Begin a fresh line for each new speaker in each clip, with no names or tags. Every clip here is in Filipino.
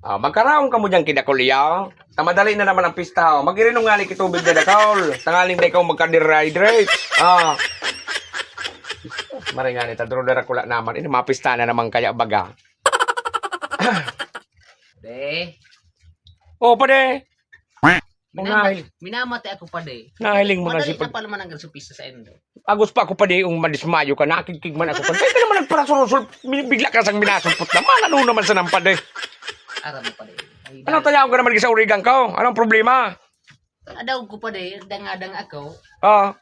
Ah, magkaraong ka mo dyan kinakulyaw. Tamadali na naman ang pista. Oh. Magirinong nga ni kitubig na dakol. Tangaling na ikaw magka-dehydrate. Ah. Maray nga ni tadro na kula naman. Ini mapista na naman kaya baga.
De,
Oh, pade.
minamat,
Nahil,
minamatay ako pa de.
nahiling mo na si
Madali
pad.
na pa naman ang supisa sa endo.
Agos pa ako pade yung madismayo ka. Nakikig man ako. Kaya ka naman nagparasurusul. Bigla ka sang minasumpot naman. Ano naman sa nampade?
Aram mo pa. Ay,
Anong tayaw ka naman sa urigang ka? Anong problema?
Adaw ko pa de, dangadang ako.
Ah,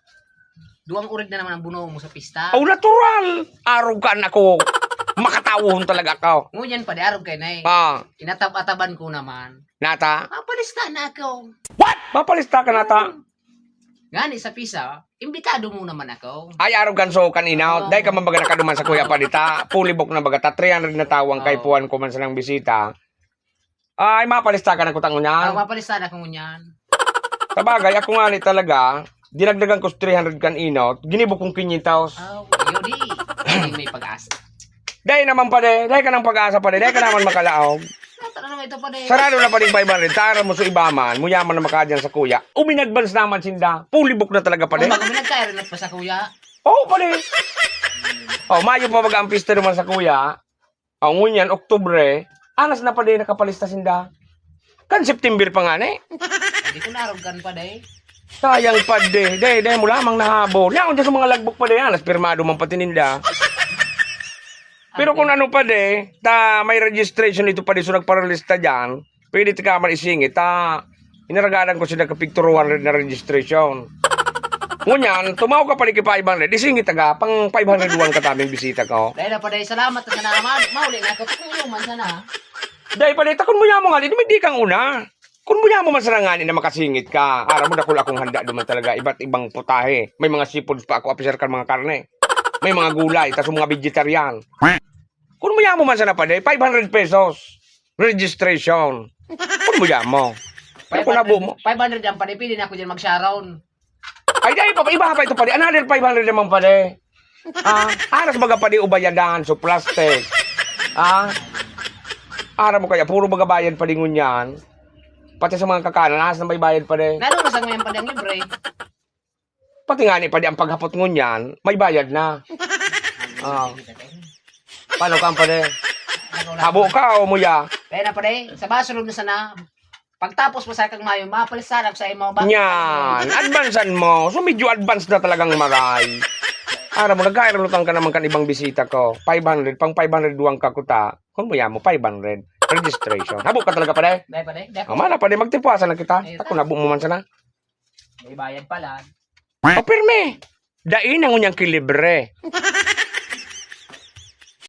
Duwang urig na naman ang buno mo sa pista.
oh natural. Arugan ako. Makatawon talaga ako.
Ngunyan pa de, arog kay na eh.
Ah,
Inatab-ataban ko naman.
nata.
Mapalista na ako.
Mapalista ka nata.
Ngani sa pisa, imbitado mo naman ako.
Ay, arugan so kanina.
Oo.
Dahil ka mabaga nakaduman sa kuya palita. Pulibok na baga. Ta 300 na tawang kay
Oo.
puwan ko man sa nang bisita. Ay, mapalista ka na kutang
Ako
niya.
mapalista na ko ngunyan.
Sabagay, ako nga ni talaga. Dinagdagan ko sa 300 kan inot. Ginibok kong 500.
Oh, yun di. May pag-asa.
Dahil naman pa de. Dahil ka nang pag-asa pa de. Dahil ka naman makalaog.
Nata na naman ito pa de.
Sarado na pa rin 500. Tara mo sa ibaman. Muyaman na makadyan sa kuya. Uminadvance naman sinda. Pulibok na talaga pa de.
Kung bago minagkairin pa sa kuya.
Oo, pare. Oh, Mayo pa mag ang pista naman sa kuya. Oh, ngunyan, Oktubre. Anas na pa din nakapalista sinda. Kan September pa nga ni.
Hindi ko narogan pa de.
Sayang pa de. De, de mo lamang nahabol. Yan, dyan sa mga lagbok pa de. Anas, pirmado man pati ninda. Pero kung ano pa de, ta may registration ito pa di so nagparalista dyan, pwede ka man isingit, ta inaragalan ko sila kapig 200 na registration. Ngunyan, tumaw ka pa di kay 500, isingit taga, pang 501 ka taming bisita ko.
Dahil na pa de, salamat na sana. Ma mauli na ako. Tulong man sana.
Dahil pala, takon mo mo nga, di di kang una. Kung mo mo masarangani na makasingit ka, ara mo dakul akong handa duman talaga, iba't ibang putahe. May mga seafoods pa ako, apiser kan mga karne. May mga gulay, tas mga vegetarian. Kung mo mo man sana pa de, 500 pesos. Registration. Kung mo mo. Ay, kung nabo mo.
500 yan pa de. Pili na ako dyan mag-sharon.
Ay, dahil pa, iba pa ito pa de. Another 500 naman pa de. Ah, aras baga pa de ubayadan, so plastic. Ah, ara mo kaya, puro baga bayad pa din yan. Pati sa mga kakanan, aras na may bayad pa de.
Lalo na sa ngayon pa ang libre.
Pati nga ni pa di ang paghapot ngunyan, may bayad na. Ah. Paano ka pa de? Habo ka o muya?
Na pa de. Sa basulog na sana. Pagtapos mo sa kang mayo, mapalista na ako sa imo. Bakit?
Yan, advancean mo. So medyo advance na talagang maray. Ara mo, nagkairulutan ka naman kan ibang bisita ko. 500, pang 500 duwang kakuta. Kung muya mo, 500. Registration. Habo ka talaga pa de?
Dahil pa. Dahil
O mana pa de, magtipuasan na kita. Ako na bumuman sana.
May bayad pala.
O pirme. Dain ang unyang kilibre.